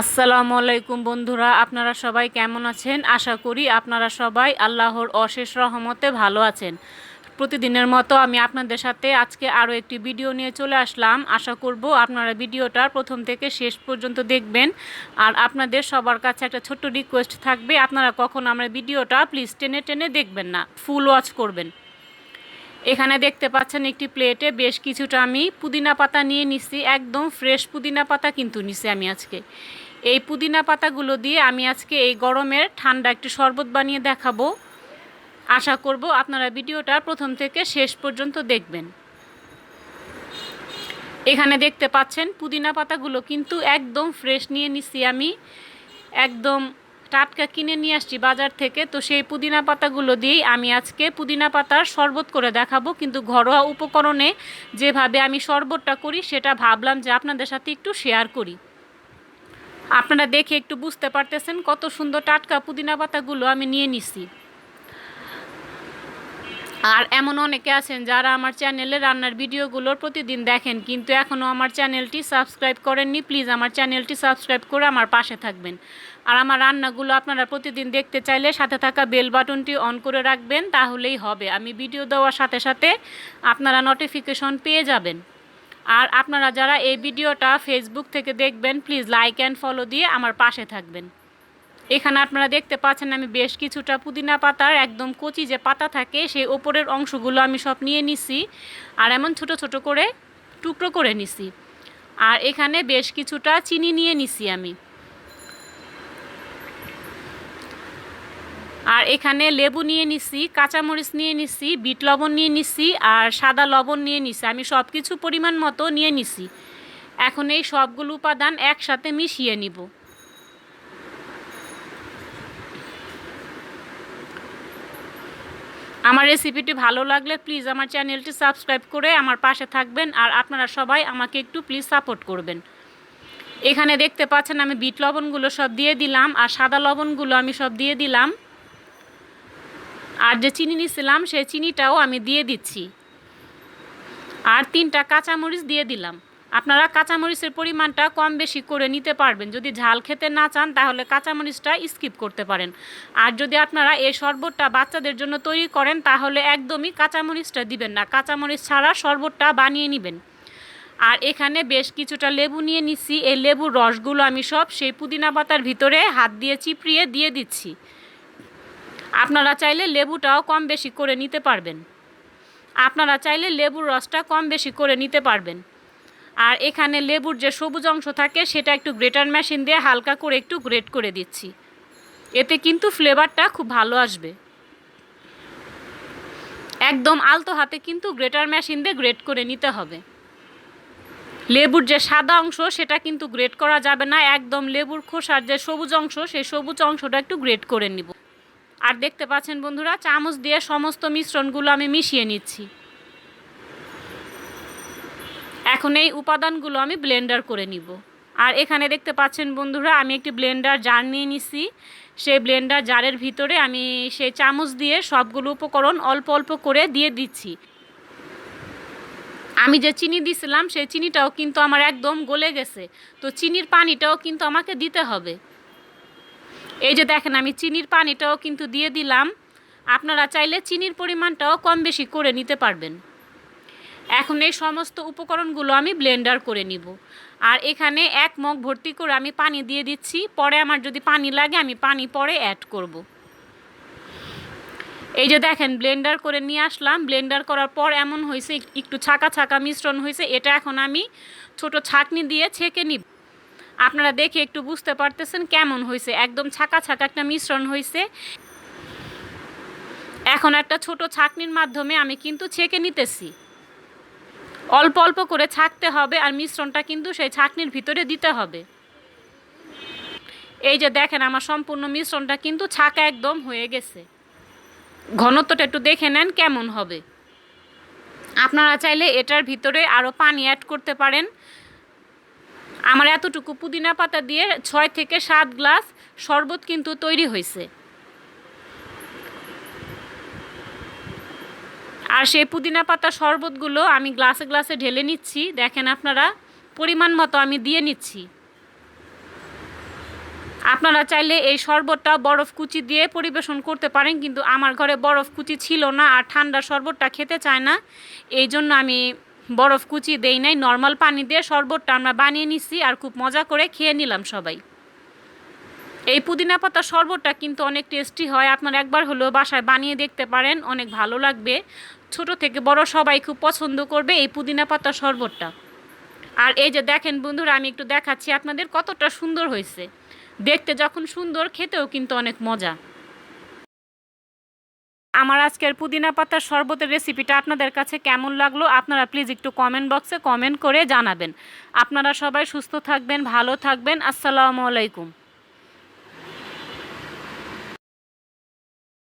আসসালামু আলাইকুম বন্ধুরা, আপনারা সবাই কেমন আছেন? আশা করি আপনারা সবাই আল্লাহর অশেষ রহমতে ভালো আছেন। প্রতিদিনের মতো আমি আপনাদের সাথে আজকে আরও একটি ভিডিও নিয়ে চলে আসলাম। আশা করব আপনারা ভিডিওটা প্রথম থেকে শেষ পর্যন্ত দেখবেন। আর আপনাদের সবার কাছে একটা ছোট্ট রিকোয়েস্ট থাকবে, আপনারা কখন আমার ভিডিওটা প্লিজ টেনে টেনে দেখবেন না ফুল ওয়াচ করবেন। এখানে দেখতে পাচ্ছেন একটি প্লেটে বেশ কিছুটা আমি পুদিনা পাতা নিয়ে নিছি, একদম ফ্রেশ পুদিনা পাতা কিন্তু নিছি আমি আজকে। এই পুদিনা পাতাগুলো দিয়ে আমি আজকে এই গরমের ঠান্ডা একটি শরবত বানিয়ে দেখাবো। আশা করব আপনারা ভিডিওটা প্রথম থেকে শেষ পর্যন্ত দেখবেন। এখানে দেখতে পাচ্ছেন পুদিনা পাতাগুলো কিন্তু একদম ফ্রেশ নিয়ে নিছি আমি। একদম টাটকা কিনে নিয়ে আসছি বাজার থেকে। তো সেই পুদিনা পাতাগুলো দিয়েই আমি আজকে পুদিনা পাতার শরবত করে দেখাবো। কিন্তু ঘরোয়া উপকরণে যেভাবে আমি শরবতটা করি, সেটা ভাবলাম যে আপনাদের সাথে একটু শেয়ার করি। আপনারা দেখে একটু বুঝতে পারতেছেন কত সুন্দর টাটকা পুদিনা পাতাগুলো আমি নিয়ে নিছি। আর এমন অনেকে আছেন যারা আমার চ্যানেলে রান্নার ভিডিওগুলোর প্রতিদিন দেখেন, কিন্তু এখনও আমার চ্যানেলটি সাবস্ক্রাইব করেননি, প্লিজ আমার চ্যানেলটি সাবস্ক্রাইব করে আমার পাশে থাকবেন। আর আমার রান্নাগুলো আপনারা প্রতিদিন দেখতে চাইলে সাথে থাকা বেল বাটনটি অন করে রাখবেন, তাহলেই হবে। আমি ভিডিও দেওয়ার সাথে সাথে আপনারা নোটিফিকেশন পেয়ে যাবেন। আর আপনারা যারা এই ভিডিওটা ফেসবুক থেকে দেখবেন প্লিজ লাইক অ্যান্ড ফলো দিয়ে আমার পাশে থাকবেন। এখানে আপনারা দেখতে পাচ্ছেন আমি বেশ কিছুটা পুদিনা পাতার একদম কচি যে পাতা থাকে, সেই ওপরের অংশগুলো আমি সব নিয়ে নিছি আর এমন ছোট ছোট করে টুকরো করে নিছি। আর এখানে বেশ কিছুটা চিনি নিয়ে নিছি আমি। আর এখানে লেবু নিয়ে নিছি, কাঁচামরিচ নিয়ে নিছি, বিট লবণ নিয়ে নিছি আর সাদা লবণ নিয়ে নিছি। আমি সব কিছু পরিমাণ মতো নিয়ে নিছি। এখন এই সবগুলো উপাদান একসাথে মিশিয়ে নিব। আমার রেসিপিটি ভালো লাগলে প্লিজ আমার চ্যানেলটি সাবস্ক্রাইব করে আমার পাশে থাকবেন আর আপনারা সবাই আমাকে একটু প্লিজ সাপোর্ট করবেন। এখানে দেখতে পাচ্ছেন আমি বিট লবণগুলো সব দিয়ে দিলাম আর সাদা লবণগুলো আমি সব দিয়ে দিলাম। আর যে চিনি নিছিলাম সেই চিনিটাও আমি দিয়ে দিচ্ছি। আর তিনটা কাঁচামরিচ দিয়ে দিলাম। আপনারা কাঁচামরিচের পরিমাণটা কম বেশি করে নিতে পারবেন। যদি ঝাল খেতে না চান, তাহলে কাঁচামরিচটা স্কিপ করতে পারেন। আর যদি আপনারা এই শরবতটা বাচ্চাদের জন্য তৈরি করেন, তাহলে একদমই কাঁচামরিচটা দিবেন না। কাঁচামরিচ ছাড়া শরবতটা বানিয়ে নেবেন। আর এখানে বেশ কিছুটা লেবু নিয়ে নিচ্ছি। এই লেবুর রসগুলো আমি সব সেই পুদিনা পাতার ভিতরে হাত দিয়ে চিপড়িয়ে দিয়ে দিচ্ছি। আপনারা চাইলে লেবুটাও কম বেশি করে নিতে পারবেন। আপনারা চাইলে লেবুর রসটা কম বেশি করে নিতে পারবেন। আর এখানে লেবুর যে সবুজ অংশ থাকে, সেটা একটু গ্রেটার মেশিন দিয়ে হালকা করে একটু গ্রেট করে দিচ্ছি। এতে কিন্তু ফ্লেভারটা খুব ভালো আসবে। একদম আলতো হাতে কিন্তু গ্রেটার মেশিন দিয়ে গ্রেট করে নিতে হবে। লেবুর যে সাদা অংশ, সেটা কিন্তু গ্রেট করা যাবে না। একদম লেবুর খোসার যে সবুজ অংশ, সেই সবুজ অংশটা একটু গ্রেট করে নিব। আর দেখতে পাচ্ছেন বন্ধুরা, চামচ দিয়ে সমস্ত মিশ্রণগুলো আমি মিশিয়ে নিচ্ছি। এখন এই উপাদানগুলো আমি ব্লেন্ডার করে নিব। আর এখানে দেখতে পাচ্ছেন বন্ধুরা, আমি একটি ব্লেন্ডার জার নিয়ে নিছি। সেই ব্লেন্ডার জারের ভিতরে আমি সেই চামচ দিয়ে সবগুলো উপকরণ অল্প অল্প করে দিয়ে দিচ্ছি। আমি যে চিনি দিছিলাম, সেই চিনিটাও কিন্তু আমার একদম গলে গেছে। তো চিনির পানিটাও কিন্তু আমাকে দিতে হবে। এই যে দেখেন, আমি চিনির পানিটাও কিন্তু দিয়ে দিলাম। আপনারা চাইলে চিনির পরিমাণটাও কম বেশি করে নিতে পারবেন। এখন এই সমস্ত উপকরণগুলো আমি ব্লেন্ডার করে নিব। আর এখানে এক মগ ভর্তি করে আমি পানি দিয়ে দিচ্ছি। পরে আমার যদি পানি লাগে, আমি পানি পরে অ্যাড করব। এই যে দেখেন, ব্লেন্ডার করে নিয়ে আসলাম। ব্লেন্ডার করার পর এমন হয়েছে, একটু ছাকা ছাকা মিশ্রণ হয়েছে। এটা এখন আমি ছোট ছাকনি দিয়ে ছেঁকে নিব। আপনারা দেখে একটু বুঝতে পারতেছেন কেমন হয়েছে একদম ছাকা ছাকা একটা মিশ্রণ হয়েছে এখন একটা ছোট ছাকনির মাধ্যমে আমি কিন্তু ছেঁকে নিতেছি। অল্প অল্প করে ছাকতে হবে আর মিশ্রণটা কিন্তু সেই ছাকনির ভিতরে দিতে হবে। এই যে দেখেন আমার সম্পূর্ণ মিশ্রণটা কিন্তু ছাকা একদম হয়ে গেছে। ঘনত্বটা একটু দেখে নেন কেমন হবে। আপনারা চাইলে এটার ভিতরে আরও পানি অ্যাড করতে পারেন। আমার এতটুকু পুদিনা পাতা দিয়ে ছয় থেকে সাত গ্লাস শরবত কিন্তু তৈরি হয়েছে। আর সেই পুদিনা পাতা শরবতগুলো আমি গ্লাসে গ্লাসে ঢেলে নিচ্ছি। দেখেন আপনারা, পরিমাণ মতো আমি দিয়ে নিচ্ছি। আপনারা চাইলে এই শরবতটা বরফ কুচি দিয়ে পরিবেশন করতে পারেন, কিন্তু আমার ঘরে বরফ কুচি ছিল না আর ঠান্ডা শরবতটা খেতে চায় না। এই জন্য আমি বরফ কুচি দেই নাই নর্মাল পানি দিয়ে শরবতটা আমরা বানিয়ে নিছি আর খুব মজা করে খেয়ে নিলাম সবাই। এই পুদিনা পাতা শরবতটা কিন্তু অনেক টেস্টি হয়, আপনারা একবার হলেও বাসায় বানিয়ে দেখতে পারেন, অনেক ভালো লাগবে। ছোট থেকে বড় সবাই খুব পছন্দ করবে এই পুদিনা পাতা শরবতটা। আর এই যে দেখেন বন্ধুরা, আমি একটু দেখাচ্ছি আপনাদের কতটা সুন্দর হয়েছে। দেখতে যখন সুন্দর, খেতেও কিন্তু অনেক মজা। আমার আজকের পুদিনা পাতার শরবতের রেসিপিটা আপনাদের কাছে কেমন লাগল? আপনারা প্লিজ একটু কমেন্ট বক্সে কমেন্ট করে জানাবেন। আপনারা সবাই সুস্থ থাকবেন, ভালো থাকবেন। আসসালামু আলাইকুম।